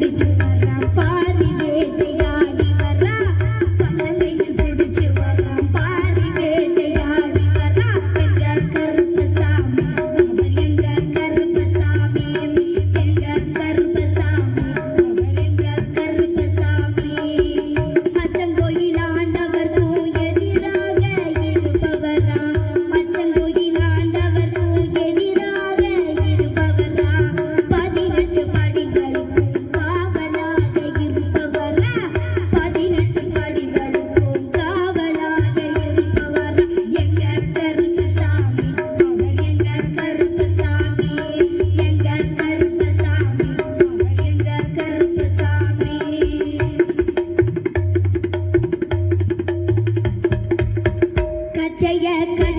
teacher. ಜಯ ಕ